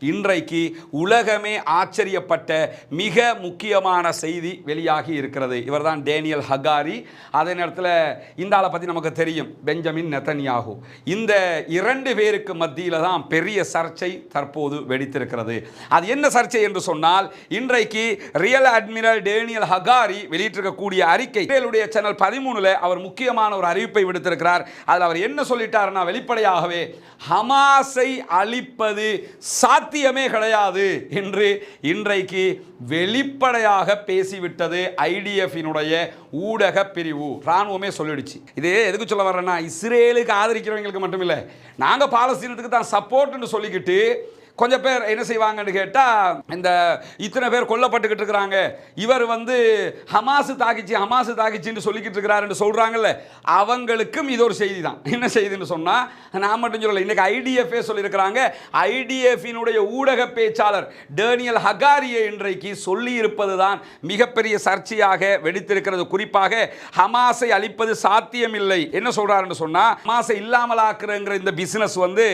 இன்றைக்கு உலகமே ஆச்சரியப்பட்ட மிக முக்கியமான செய்தி வெளியாகி இருக்கிறது. இவர்தான் டேனியல் ஹகாரி. அதே நேரத்தில் இந்த ஆளை பற்றி நமக்கு தெரியும். Benjamin Netanyahu. இந்த இரண்டு பேருக்கு மத்தியில் தான் பெரிய சர்ச்சை தற்போது வெடித்திருக்கிறது. அது என்ன சர்ச்சை என்று சொன்னால் இன்றைக்கு ரியல் அட்மிரல் டேனியல் ஹகாரி வெளியிட்டிருக்கக்கூடிய அறிக்கை இஸ்ரேலுடைய சேனல் பதிமூணுல அவர் முக்கியமான ஒரு அறிவிப்பை விடுத்திருக்கிறார். அதில் அவர் என்ன சொல்லிட்டாருன்னா வெளிப்படையாகவே ஹமாஸை அழிப்பது சாத் கிடையாது என்று இன்றைக்கு வெளிப்படையாக பேசிவிட்டது ஐடிஎஃபினுடைய ஊடக பிரிவு. இராணுவமே சொல்லிடுச்சு. இது எதுக்கு சொல்ல வர்றேன்னா இஸ்ரேலுக்கு ஆதரிக்கிறவங்களுக்கு மட்டும் இல்லை நாங்கள் பாலஸ்தீனத்துக்கு தான் சப்போர்ட்னு சொல்லிக்கிட்டு கொஞ்சம் பேர் என்ன செய்வாங்கன்னு கேட்டால் இந்த இத்தனை பேர் கொல்லப்பட்டுக்கிட்டு இருக்கிறாங்க. இவர் வந்து ஹமாசு தாக்கிச்சு ஹமாசு தாக்கிச்சின்னு சொல்லிக்கிட்டு இருக்கிறாருன்னு சொல்கிறாங்கல்ல அவங்களுக்கும் இது ஒரு செய்தி தான் என்ன செய்தின்னு சொன்னால் நான் மட்டும் சொல்லலை இன்றைக்கி ஐடிஎஃப்ஏ சொல்லியிருக்கிறாங்க. ஐடிஎஃபினுடைய ஊடக பேச்சாளர் டேனியல் ஹகாரியை இன்றைக்கு சொல்லியிருப்பது தான் மிகப்பெரிய சர்ச்சையாக வெடித்திருக்கிறது. குறிப்பாக ஹமாஸை அழிப்பது சாத்தியமில்லை. என்ன சொல்கிறாருன்னு சொன்னால் ஹமாஸை இல்லாமலாக்குறங்கிற இந்த பிஸ்னஸ் வந்து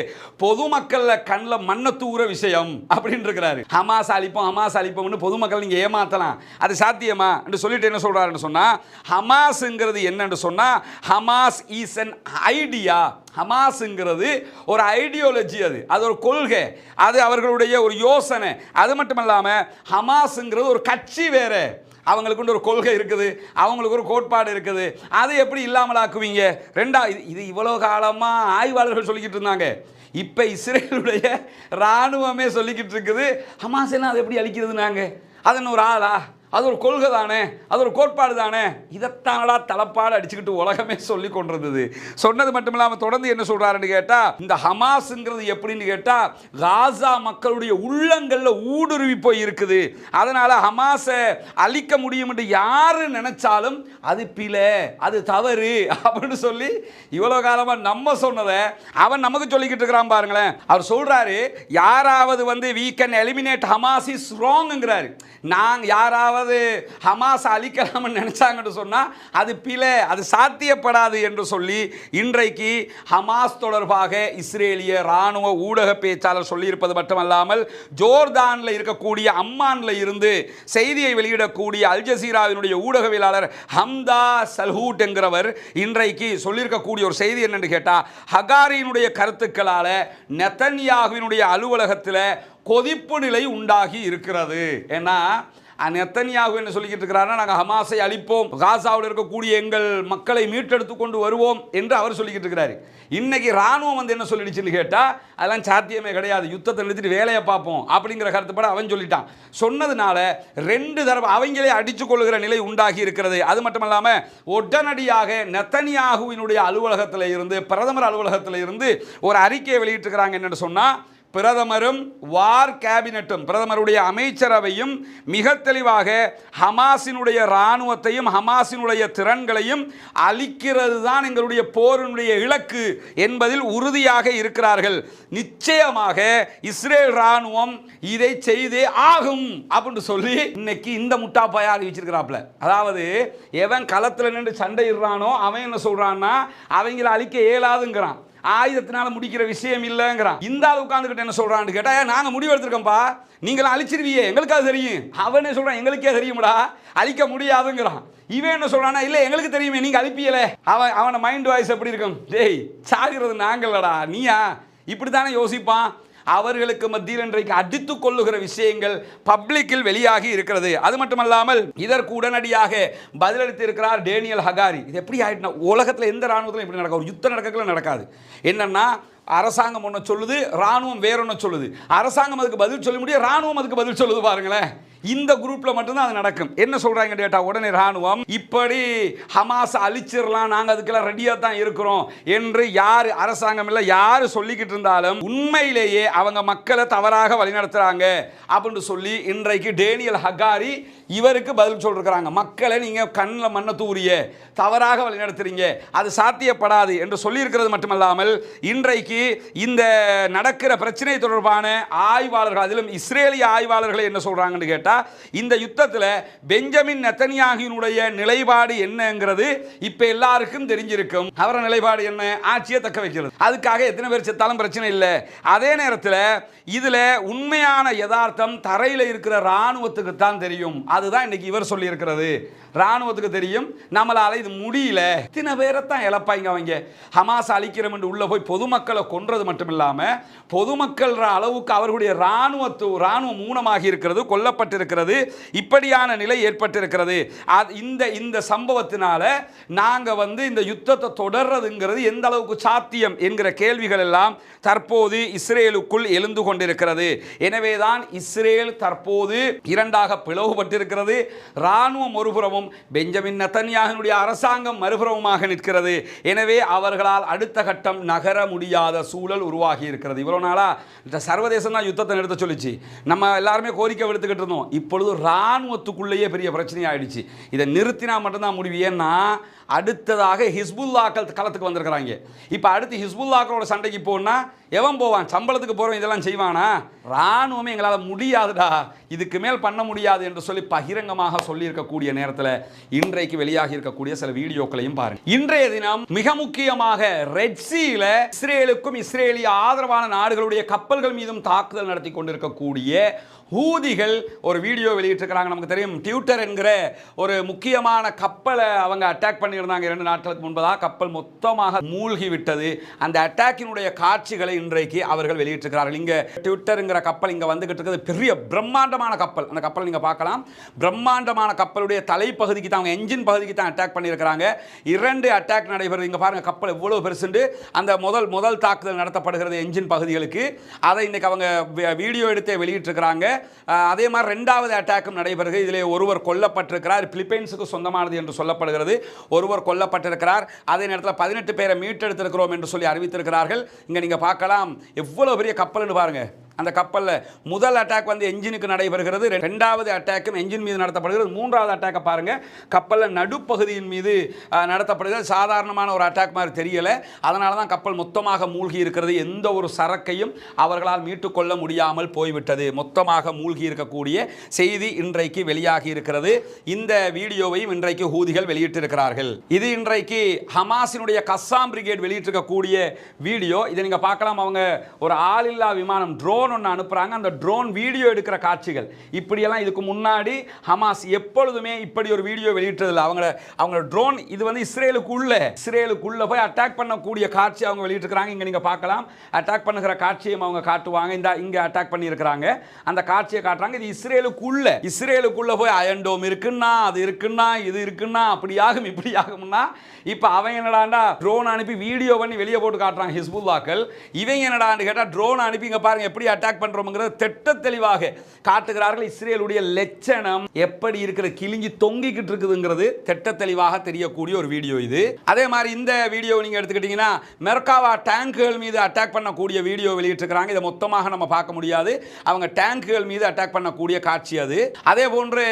பொதுமக்களில் கண்ணில் மண்ணை தூர விஷயம் அப்படின்னு இருக்கிறாரு ஹமாஸ் அழிப்போம் ஹமாஸ் அழிப்போம்னு பொதுமக்கள் நீங்கள் ஏமாத்தலாம். அது சாத்தியமா? என்று சொல்லிட்டு என்ன சொல்கிறாருன்னு சொன்னால் ஹமாஸுங்கிறது என்னன்னு சொன்னால் ஹமாஸ் இஸ் அன் ஐடியா ஹமாஸுங்கிறது ஒரு ஐடியாலஜி அது. அது ஒரு கொள்கை. அது அவர்களுடைய ஒரு யோசனை. அது மட்டும் இல்லாமல் ஹமாஸுங்கிறது ஒரு கட்சி வேறு. அவங்களுக்குண்டு ஒரு கொள்கை இருக்குது அவங்களுக்கு ஒரு கோட்பாடு இருக்குது. அதை எப்படி இல்லாமலாக்குவீங்க? ரெண்டா இது இது இவ்வளோ காலமாக ஆய்வாளர்கள் சொல்லிக்கிட்டு இருந்தாங்க. இப்போ இஸ்ரேலுடைய இராணுவமே சொல்லிக்கிட்டு இருக்குது ஹமாஸ் எல்லாம் அதை எப்படி அழிக்கிறது நாங்கள் அதன் ஒரு ஆளா? அது ஒரு கொள்கை தானே? அது ஒரு கோட்பாடு தானே? இதைத்தானடா தலப்பாடு அடிச்சுக்கிட்டு உலகமே சொல்லி கொண்டிருந்தது. சொன்னது மட்டும் இல்லாமல் தொடர்ந்து என்ன சொல்கிறாருன்னு கேட்டால் இந்த ஹமாஸுங்கிறது எப்படின்னு கேட்டால் காசா மக்களுடைய உள்ளங்களில் ஊடுருவி போய் இருக்குது அதனால் ஹமாஸை அழிக்க முடியும் என்று யார் நினைச்சாலும் அது பிழை அது தவறு அப்படின்னு சொல்லி இவ்வளோ காலமாக நம்ம சொன்னதை அவன் நமக்கு சொல்லிக்கிட்டு இருக்கிறான் பாருங்களேன். அவர் சொல்கிறாரு யாராவது வந்து we can eliminate Hamas is ராங்ங்கிறாரு நாங்கள் யாராவது ஹமாஸ் அழிக்கலாம்னு நினைச்சாங்கன்னு சொன்னால் அது பிழை அது சாத்தியப்படாது என்று சொல்லி இன்றைக்கு ஹமாஸ் தொடர்பாக இஸ்ரேலிய இராணுவ ஊடக பேச்சாளர் சொல்லியிருப்பது மட்டுமல்லாமல் ஜோர்தானில் இருக்கக்கூடிய அம்மானில் இருந்து செய்தியை வெளியிடக்கூடிய அல் ஜசீராவினுடைய ஊடகவியலாளர் ஹம்தா சல்ஹூட் என்கிறவர் இன்றைக்கு சொல்லியிருக்கக்கூடிய ஒரு செய்தி என்னென்னு கேட்டால் ஹகாரியினுடைய கருத்துக்களால் நெத்தன்யாகுவினுடைய அலுவலகத்தில் கொதிப்பு நிலை உண்டாகி இருக்கிறது. ஏன்னா நெத்தனியாகு என்ன சொல்லிக்கிட்டு இருக்கிறாருன்னா நாங்கள் ஹமாஸை அழிப்போம் காசாவில் இருக்கக்கூடிய எங்கள் மக்களை மீட்டெடுத்து கொண்டு வருவோம் என்று அவர் சொல்லிக்கிட்டு இருக்கிறாரு. இன்னைக்கு ராணுவம் வந்து என்ன சொல்லிடுச்சுன்னு கேட்டால் அதெல்லாம் சாத்தியமே கிடையாது. யுத்தத்தை நிறுத்திட்டு வேலையை பார்ப்போம் அப்படிங்கிற கருத்துப்பட அவன் சொல்லிட்டான். சொன்னதுனால ரெண்டு தடவை அவங்களே அடித்து கொள்கிற நிலை உண்டாகி இருக்கிறது. அது மட்டும் இல்லாமல் உடனடியாக நெத்தனியாகுவினுடைய அலுவலகத்தில் இருந்து பிரதமர் அலுவலகத்தில் இருந்து ஒரு அறிக்கையை வெளியிட்டிருக்கிறாங்க என்னென்னு சொன்னால் பிரதமரும் வார் கேபினட்டும் பிரதமருடைய அமைச்சரவையும் மிக தெளிவாக ஹமாஸினுடைய இராணுவத்தையும் ஹமாஸினுடைய திறன்களையும் அழிக்கிறது தான் எங்களுடைய போரினுடைய இலக்கு என்பதில் உறுதியாக இருக்கிறார்கள். நிச்சயமாக இஸ்ரேல் இராணுவம் இதை செய்தே ஆகும் அப்படின்னு சொல்லி இன்னைக்கு இந்த முட்டாப்பாயா அறிவிச்சிருக்கிறாப்ல அதாவது எவன் களத்தில் நின்று சண்டையிடுறானோ அவன் என்ன சொல்கிறான்னா அவங்கள அழிக்க இயலாதுங்கிறான். ஆயுதத்தினால முடிக்கிற விஷயம் இல்லைங்கிறான். இந்த ஆள் உட்காந்துக்கிட்டு என்ன சொல்றான்னு கேட்டா நாங்கள் நாங்க முடிவு நீங்களாம் அழிச்சிருவியே. எங்களுக்கு அது தெரியும்? அவனே சொல்றான் எங்களுக்கே தெரியும்டா. அழிக்க முடியாதுங்கிறான். இவன் என்ன சொல்றானா இல்ல எங்களுக்கு தெரியுமே நீங்க அழிப்பியல. அவன் அவனை மைண்ட் வாய்ஸ் எப்படி இருக்கும்? டேய் சாகிறது நாங்களடா நீயா? இப்படி தானே யோசிப்பான். அவர்களுக்கு மத்தியில் இன்றைக்கு அடித்து கொள்ளுகிற விஷயங்கள் பப்ளிக்கில் வெளியாகி இருக்கிறது. அது மட்டுமல்லாமல் இதற்கு உடனடியாக பதிலளித்து இருக்கிறார் டேனியல் ஹகாரி. இது எப்படி ஆயிட்டுனா உலகத்தில் எந்த ராணுவத்திலும் இப்படி நடக்கும் ஒரு யுத்தம் நடக்கல நடக்காது. என்னன்னா அரசாங்கம் ஒன்று சொல்லுது ராணுவம் வேற ஒன்று சொல்லுது. அரசாங்கம் அதுக்கு பதில் சொல்ல முடியும் ராணுவம் அதுக்கு பதில் சொல்லுது பாருங்களேன். இந்த குரூப்பில் மட்டும்தான் அது நடக்கும். என்ன சொல்கிறாங்க டேட்டா உடனே ராணுவம் இப்படி ஹமாஸ் அழிச்சிடலாம் நாங்கள் அதுக்கெல்லாம் ரெடியாக தான் இருக்கிறோம் என்று யார் அரசாங்கம் இல்லை யார் சொல்லிக்கிட்டு இருந்தாலும் உண்மையிலேயே அவங்க மக்களை தவறாக வழிநடத்துகிறாங்க அப்படின்னு சொல்லி இன்றைக்கு டேனியல் ஹகாரி இவருக்கு பதில் சொல்லிருக்கிறாங்க. மக்களை நீங்கள் கண்ணில் மண்ணை தூரிய தவறாக வழிநடத்துறீங்க அது சாத்தியப்படாது என்று சொல்லியிருக்கிறது மட்டுமல்லாமல் இன்றைக்கு இன்றைக்கு இந்த நடக்கிற பிரச்சனை தொடர்பான ஆய்வாளர்கள் அதிலும் இஸ்ரேலிய ஆய்வாளர்கள் என்ன சொல்றாங்கன்னு கேட்டால் இந்த யுத்தத்தில் பெஞ்சமின் நெத்தனியாகினுடைய நிலைப்பாடு என்னங்கிறது இப்போ எல்லாருக்கும் தெரிஞ்சிருக்கும். அவர நிலைப்பாடு என்ன? ஆட்சியை தக்க வைக்கிறது. அதுக்காக எத்தனை பேர் செத்தாலும் பிரச்சனை இல்லை. அதே நேரத்தில் இதுல உண்மையான யதார்த்தம் தரையில் இருக்கிற இராணுவத்துக்கு தான் தெரியும். அதுதான் இன்னைக்கு இவர் சொல்லியிருக்கிறது. இராணுவத்துக்கு ராணுவத்துக்கு தெரியும். நம்மளால இது முடியல. இத்தனை பேரை தான் இழப்பாங்க அவங்க. ஹமாஸ் அழிக்கிறோம் என்று உள்ள போய் பொதுமக்களை கொன்றது மட்டும் இல்லாம பொதுமக்கள் அளவுக்கு அவர்களுடைய ராணுவத்து ராணுவம் ஊனமாகி இருக்கிறது கொல்லப்பட்டிருக்கிறது இப்படியான நிலை ஏற்பட்டிருக்கிறது. அது இந்த இந்த சம்பவத்தினால நாங்க வந்து இந்த யுத்தத்தை தொடர்றதுங்கிறது எந்த அளவுக்கு சாத்தியம் என்கிற கேள்விகள் எல்லாம் தற்போது இஸ்ரேலுக்குள் எழுந்து கொண்டிருக்கிறது. எனவேதான் இஸ்ரேல் தற்போது இரண்டாக பிளவுபட்டிருக்கிறது. ராணுவம் ஒருபுறமும் பெஞ்சமின் நத்தன்யாகனுடைய அரசாங்கம் மறுபுறமுமாக நிற்கிறது. எனவே அவர்களால் அடுத்த கட்டம் நகர முடியாத சூழல் உருவாகி இருக்கிறது. இவ்வளோ நாளாக இந்த சர்வதேசம் தான் யுத்தத்தை நிறுத்த சொல்லிச்சு. நம்ம எல்லாருமே கோரிக்கை விடுத்துக்கிட்டு இருந்தோம். இப்பொழுது ராணுவத்துக்குள்ளேயே பெரிய பிரச்சனை ஆயிடுச்சு இதை நிறுத்தினா மட்டும்தான் முடிவு. ஏன்னா அடுத்ததாக ஹிஸ்புல்லாக்கள் களத்துக்கு வந்திருக்கிறாங்க. இப்போ அடுத்து ஹிஸ்புல்லாக்களோட சண்டைக்கு போனா எவன் போவான்? சம்பளத்துக்கு போகிறவன் இதெல்லாம் செய்வானா? இராணுவமே எங்களால் முடியாதுடா. இதுக்கு மேல் பண்ண முடியாது என்று சொல்லி பகிரங்கமாக சொல்லியிருக்கக்கூடிய நேரத்தில் இன்றைக்கு வெளியாகி இருக்கக்கூடிய சில வீடியோக்களையும் பாருங்க. இன்றைய தினம் மிக முக்கியமாக ரெட்சியில் இஸ்ரேலுக்கும் இஸ்ரேலிய ஆதரவான நாடுகளுடைய கப்பல்கள் மீதும் தாக்குதல் நடத்தி கொண்டிருக்கக்கூடிய ஹூதிகள் ஒரு வீடியோ வெளியிட்டிருக்கிறாங்க. நமக்கு தெரியும் டியூட்டர் என்கிற ஒரு முக்கியமான கப்பலை அவங்க அட்டாக் பண்ணி பண்ணியிருந்தாங்க இரண்டு நாட்களுக்கு முன்பதாக கப்பல் மொத்தமாக மூழ்கி விட்டது அந்த அட்டாக்கினுடைய காட்சிகளை இன்றைக்கு அவர்கள் வெளியிட்டிருக்கிறார்கள். இங்கே ட்விட்டருங்கிற கப்பல் இங்கே வந்துகிட்டு இருக்கிறது பெரிய பிரம்மாண்டமான கப்பல். அந்த கப்பல் நீங்கள் பார்க்கலாம். பிரம்மாண்டமான கப்பலுடைய தலைப்பகுதிக்கு தான் அவங்க என்ஜின் பகுதிக்கு தான் அட்டாக் பண்ணியிருக்கிறாங்க. இரண்டு அட்டாக் நடைபெறுது. இங்கே பாருங்கள் கப்பல் எவ்வளோ பெருசுண்டு. அந்த முதல் முதல் தாக்குதல் நடத்தப்படுகிறது என்ஜின் பகுதிகளுக்கு. அதை இன்னைக்கு அவங்க வீடியோ எடுத்தே வெளியிட்டிருக்கிறாங்க. அதே மாதிரி ரெண்டாவது அட்டாக்கும் நடைபெறுகிறது இதில் ஒருவர் கொல்லப்பட்டிருக்கிறார். பிலிப்பைன்ஸுக்கு சொந்தமானது என்று சொல்லப்படுகிறது. ஒரு ஒருவர் கொல்லப்பட்டிருக்கிறார். அதே நேரத்தில் பதினெட்டு பேரை மீட்டெடுத்திருக்கிறோம் என்று சொல்லி அறிவித்திருக்கிறார்கள். இங்கே நீங்கள் பார்க்கலாம். எவ்வளோ பெரிய கப்பல்னு பாருங்க. அந்த கப்பலில் முதல் அட்டாக் வந்து என்ஜினுக்கு நடைபெறுகிறது. ரெண்டாவது அட்டாக்கும் என்ஜின் மீது நடத்தப்படுகிறது. மூன்றாவது அட்டாக்கை பாருங்கள் கப்பலில் நடுப்பகுதியின் மீது நடத்தப்படுகிறது. சாதாரணமான ஒரு அட்டாக் மாதிரி தெரியலை. அதனால தான் கப்பல் மொத்தமாக மூழ்கி இருக்கிறது. எந்த ஒரு சரக்கையும் அவர்களால் மீட்டுக்கொள்ள முடியாமல் போய்விட்டது. மொத்தமாக மூழ்கி இருக்கக்கூடிய செய்தி இன்றைக்கு வெளியாகி இருக்கிறது. இந்த வீடியோவையும் இன்றைக்கு ஹூதிகள் வெளியிட்டிருக்கிறார்கள். இது இன்றைக்கு ஹமாஸினுடைய கஸ்ஸாம் பிரிகேட் வெளியிட்டிருக்கக்கூடிய வீடியோ. இதை நீங்கள் பார்க்கலாம். அவங்க ஒரு ஆளில்லா விமானம் ட்ரோன் ட்ரோன் ஒன்று அனுப்புகிறாங்க அந்த ட்ரோன் வீடியோ எடுக்கிற காட்சிகள். இப்படியெல்லாம் இதுக்கு முன்னாடி ஹமாஸ் எப்பொழுதுமே இப்படி ஒரு வீடியோ வெளியிட்டதில்லை. அவங்கள அவங்க ட்ரோன் இது வந்து இஸ்ரேலுக்குள்ளே இஸ்ரேலுக்குள்ளே போய் அட்டாக் பண்ணக்கூடிய காட்சி அவங்க வெளியிட்டிருக்கிறாங்க. இங்கே நீங்கள் பார்க்கலாம். அட்டாக் பண்ணுகிற காட்சியும் அவங்க காட்டுவாங்க. இந்த இங்கே அட்டாக் பண்ணியிருக்கிறாங்க. அந்த காட்சியை காட்டுறாங்க. இது இஸ்ரேலுக்குள்ள இஸ்ரேலுக்குள்ளே போய் அயன்டோம் இருக்குன்னா அது இருக்குன்னா இது இருக்குன்னா அப்படியாகும் இப்படியாகும்னா இப்போ அவன் என்னடாண்டா ட்ரோன் அனுப்பி வீடியோ பண்ணி வெளியே போட்டு காட்டுறாங்க ஹிஸ்புல்லாக்கள். இவங்க என்னடான்னு கேட்டால் ட்ரோன் அனுப்பி இங்கே பாருங்கள் எப்படி அட்டாக் பண்ணுறோம்ங்கிறத திட்ட தெளிவாக காட்டுகிறார்கள். இஸ்ரேலுடைய லட்சணம் எப்படி இருக்கிற கிழிஞ்சி தொங்கிக்கிட்டு இருக்குதுங்கிறது திட்ட தெளிவாக தெரியக்கூடிய ஒரு வீடியோ இது. அதே மாதிரி இந்த வீடியோ நீங்கள் எடுத்துக்கிட்டிங்கன்னா மெர்காவா டேங்குகள் மீது அட்டாக் பண்ணக்கூடிய வீடியோ வெளியிட்டிருக்கிறாங்க. இதை மொத்தமாக நம்ம பார்க்க முடியாது. அவங்க டேங்குகள் மீது அட்டாக் பண்ணக்கூடிய காட்சி அது. அதே போன்று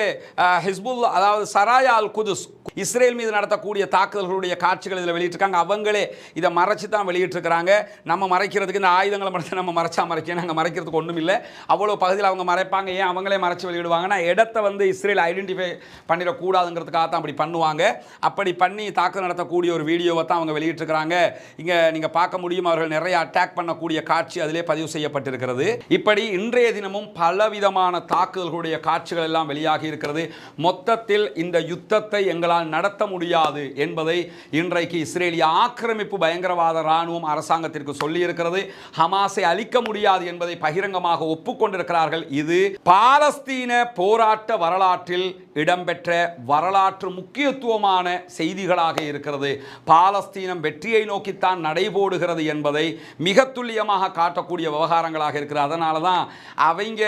ஹிஸ்புல் அதாவது சராயா அல் குதுஸ் இஸ்ரேல் மீது நடத்தக்கூடிய தாக்குதல்களுடைய காட்சிகள் இதில் வெளியிட்டிருக்காங்க. அவங்களே இதை மறைச்சு தான் வெளியிட்டிருக்கிறாங்க. நம்ம மறைக்கிறதுக்கு இந்த ஆயுதங்களை மட்டும் நம்ம மறைச்சா மறைக்க நாங்கள் மறைக்கிறதுக்கு ஒன்றும் இல்லை. அவ்வளோ பகுதியில் அவங்க மறைப்பாங்க. ஏன்? அவங்களே மறைச்சி வெளியிடுவாங்கன்னா இடத்த வந்து இஸ்ரேல் ஐடென்டிஃபை பண்ணிடக்கூடாதுங்கிறதுக்காக தான் அப்படி பண்ணுவாங்க. அப்படி பண்ணி தாக்குதல் நடத்தக்கூடிய ஒரு வீடியோவை தான் அவங்க வெளியிட்டிருக்கிறாங்க. இங்கே நீங்கள் பார்க்க முடியும் அவர்கள் நிறைய அட்டாக் பண்ணக்கூடிய காட்சி அதிலே பதிவு செய்யப்பட்டிருக்கிறது. இப்படி இன்றைய தினமும் பலவிதமான தாக்குதல்களுடைய காட்சிகள் எல்லாம் வெளியாகி இருக்கிறது. மொத்தத்தில் இந்த யுத்தத்தை எங்களால் நடத்த முடியாது என்பதை இன்றைக்கு இஸ்ரேலிய ஆக்கிரமிப்பு பயங்கரவாத இராணுவம் அரசாங்கத்திற்கு சொல்லியிருக்கிறது. ஹமாஸை அழிக்க முடியாது என்பதை பகிரங்கமாக ஒப்புக்கொண்டிருக்கிறார்கள். இது பாலஸ்தீன போராட்ட வரலாற்றில் இடம்பெற்ற வரலாற்று முக்கியத்துவமான செய்திகளாக இருக்கிறது. பாலஸ்தீனம் வெற்றியை நோக்கித்தான் நடைபோடுகிறது என்பதை மிக துல்லியமாக காட்டக்கூடிய விவகாரங்களாக இருக்கிறது. அதனால தான் அவங்க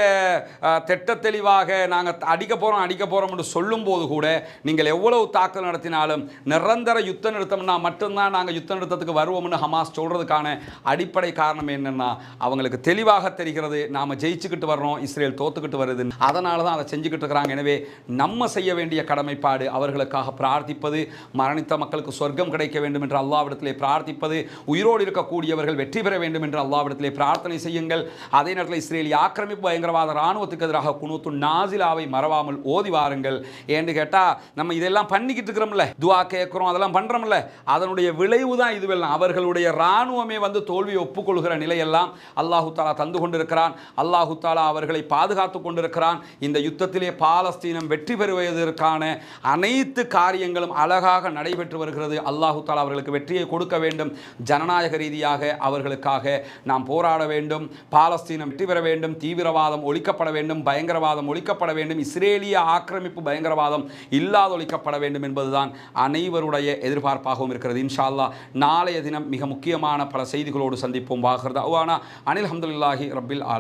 திட்ட தெளிவாக நாங்கள் அடிக்க போகிறோம் அடிக்க போகிறோம் என்று சொல்லும்போது கூட நீங்கள் எவ்வளவு தாக்கல் நடத்தினாலும் நிரந்தர யுத்த நிறுத்தம்னா மட்டும்தான் நாங்கள் யுத்த நிறுத்தத்துக்கு வருவோம்னு ஹமாஸ் சொல்கிறதுக்கான அடிப்படை காரணம் என்னன்னா அவங்களுக்கு தெளிவாக தெரியும். தெரிகிறது நாம் ஜெயிச்சுக்கிட்டு வர்றோம் இஸ்ரேல் தோத்துக்கிட்டு வருது. அதனால தான் அதை செஞ்சுக்கிட்டு இருக்கிறாங்க. எனவே நம்ம செய்ய வேண்டிய கடமைப்பாடு அவர்களுக்காக பிரார்த்திப்பது மரணித்த மக்களுக்கு சொர்க்கம் கிடைக்க வேண்டும் என்று அல்லாவிடத்திலே பிரார்த்திப்பது உயிரோடு இருக்கக்கூடியவர்கள் வெற்றி பெற வேண்டும் என்று அல்லாவிடத்திலே பிரார்த்தனை செய்யுங்கள். அதே நேரத்தில் இஸ்ரேலிய ஆக்கிரமிப்பு பயங்கரவாத இராணுவத்துக்கு எதிராக குணூத்து நாசிலாவை மறவாமல் ஓதி வாருங்கள். ஏன்னு கேட்டால் நம்ம இதெல்லாம் பண்ணிக்கிட்டு இருக்கிறோம்ல. துவா கேட்குறோம் அதெல்லாம் பண்ணுறோம்ல அதனுடைய விளைவு தான் இதுவெல்லாம். அவர்களுடைய இராணுவமே வந்து தோல்வியை ஒப்புக்கொள்கிற நிலையெல்லாம் அல்லாஹு தாலா தந்து கொண்டிருக்கிறான். அல்லாஹு தாலா அவர்களை பாதுகாத்து கொண்டிருக்கிறான். இந்த யுத்தத்திலே பாலஸ்தீனம் வெற்றி பெறுவதற்கான அனைத்து காரியங்களும் அழகாக நடைபெற்று வருகிறது. அல்லாஹு தாலா அவர்களுக்கு வெற்றியை கொடுக்க வேண்டும். ஜனநாயக ரீதியாக அவர்களுக்காக நாம் போராட வேண்டும். பாலஸ்தீனம் வெற்றி பெற வேண்டும். தீவிரவாதம் ஒழிக்கப்பட வேண்டும். பயங்கரவாதம் ஒழிக்கப்பட வேண்டும். இஸ்ரேலிய ஆக்கிரமிப்பு பயங்கரவாதம் இல்லாத ஒழிக்கப்பட வேண்டும் என்பதுதான் அனைவருடைய எதிர்பார்ப்பாகவும் இருக்கிறது. இன்ஷா அல்லாஹ் நாளைய தினம் மிக முக்கியமான பல செய்திகளோடு சந்திப்போம். வாகிறது அவானா அனில் அஹமதுல்லாஹி رب العالمين.